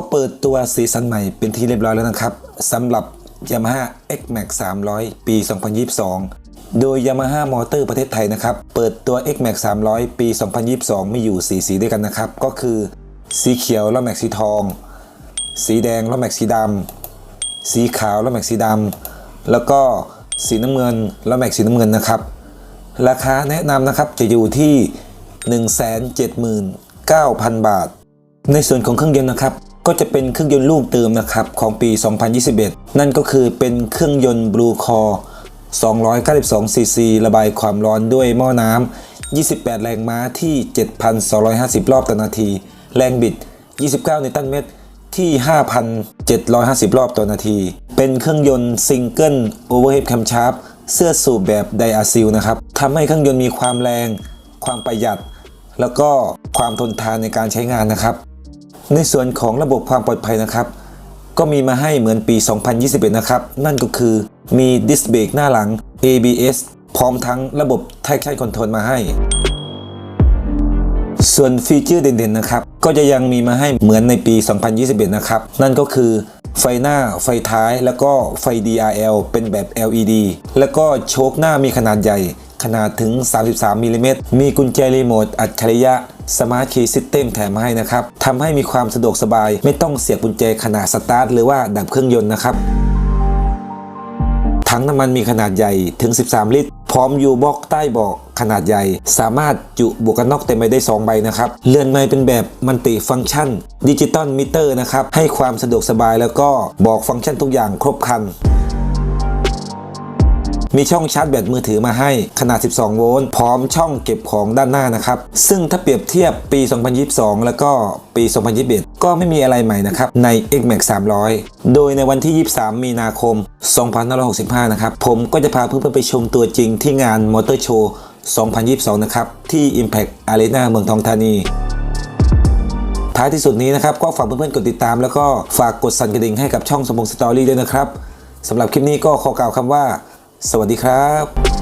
ก็เปิดตัวสีสันใหม่เป็นที่เรียบร้อยแล้วนะครับสำหรับ Yamaha X Max 300 ปี 2022 โดย Yamaha Motor ประเทศไทยนะครับ เปิดตัว X Max 300 ปี 2022 มีอยู่ 4 สีด้วยกันนะครับ ก็คือ สีเขียวแล้วแม็กสีทอง สีแดงแล้วแม็กสีดำสีขาวแล้วแม็กสีดำแล้วก็สีน้ำเงินแล้วแม็กสีน้ำเงินนะครับ ราคาแนะนำนะครับจะอยู่ที่ 179,000 บาท ในส่วนของเครื่องยนต์นะครับ ก็จะเป็นเครื่องยนต์ลูกเติมนะครับของปี 2021 นั่นก็คือเป็นเครื่องยนต์ Blue Core 292ซีซีระบายความร้อนด้วยหม้อน้ำ 28 แรงม้าที่ 7,250 รอบต่อนาที แรงบิด 29 นิวตันเมตรที่ 5,750 รอบต่อนาที เป็นเครื่องยนต์ซิงเกิลโอเวอร์เฮดแคมชาร์ปเสื้อสูบแบบไดอาซิลนะครับทำให้เครื่องยนต์มีความแรง ความประหยัด แล้วก็ความทนทานในการใช้งานนะครับ ในส่วนของระบบความปลอดภัยนะครับ ก็มีมาให้เหมือนปี 2021 นะครับ นั่นก็คือมีดิสเบรกหน้าหลัง ABS พร้อมทั้งระบบ traction control มาให้ ส่วนฟีเจอร์เด่นๆนะครับ ก็จะยังมีมาให้เหมือนในปี 2021 นะครับ นั่นก็คือไฟหน้า ไฟท้าย แล้วก็ไฟ DRL เป็นแบบ LED แล้วก็โชคหน้ามีขนาดใหญ่ ขนาดถึง 33มิลลิเมตรมีกุญแจรีโมทอัจฉริยะ Smart Key System แถมมาให้นะครับทำให้มีความสะดวกสบาย ไม่ต้องเสียบกุญแจขณะสตาร์ทหรือว่าดับเครื่องยนต์นะครับถังน้ำมันมีขนาดใหญ่ถึง 13 ลิตร พร้อมยูบ็อกใต้เบาะขนาดใหญ่ สามารถจุบวกกันน็อกเต็มไปได้ 2 ใบนะครับ เรือนไม้เป็นแบบมันติฟังก์ชันดิจิตอลมิเตอร์นะครับ ให้ความสะดวกสบายแล้วก็บอกฟังก์ชันทุกอย่างครบครัน มีช่องชาร์จแบตมือถือมาให้ขนาด 12 โวลต์พร้อมช่องเก็บของด้านหน้านะครับ ซึ่งถ้าเปรียบเทียบปี 2022 แล้วก็ปี 2021 ก็ไม่มีอะไรใหม่นะครับใน X Max 300 โดยในวันที่ 23 มีนาคม 2565 นะครับ ผมก็จะพาเพื่อนๆไปชมตัวจริงที่งานมอเตอร์โชว์2022 นะครับ ที่ Impact Arena เมืองทองธานีท้ายที่สุดนี้นะครับ ก็ฝากเพื่อนๆกดติดตาม แล้วก็ฝากกดสั่นกระดิ่งให้กับช่องสมองสตอรี่ด้วยนะครับสำหรับคลิปนี้ก็ขอกล่าวคำว่า สวัสดีครับ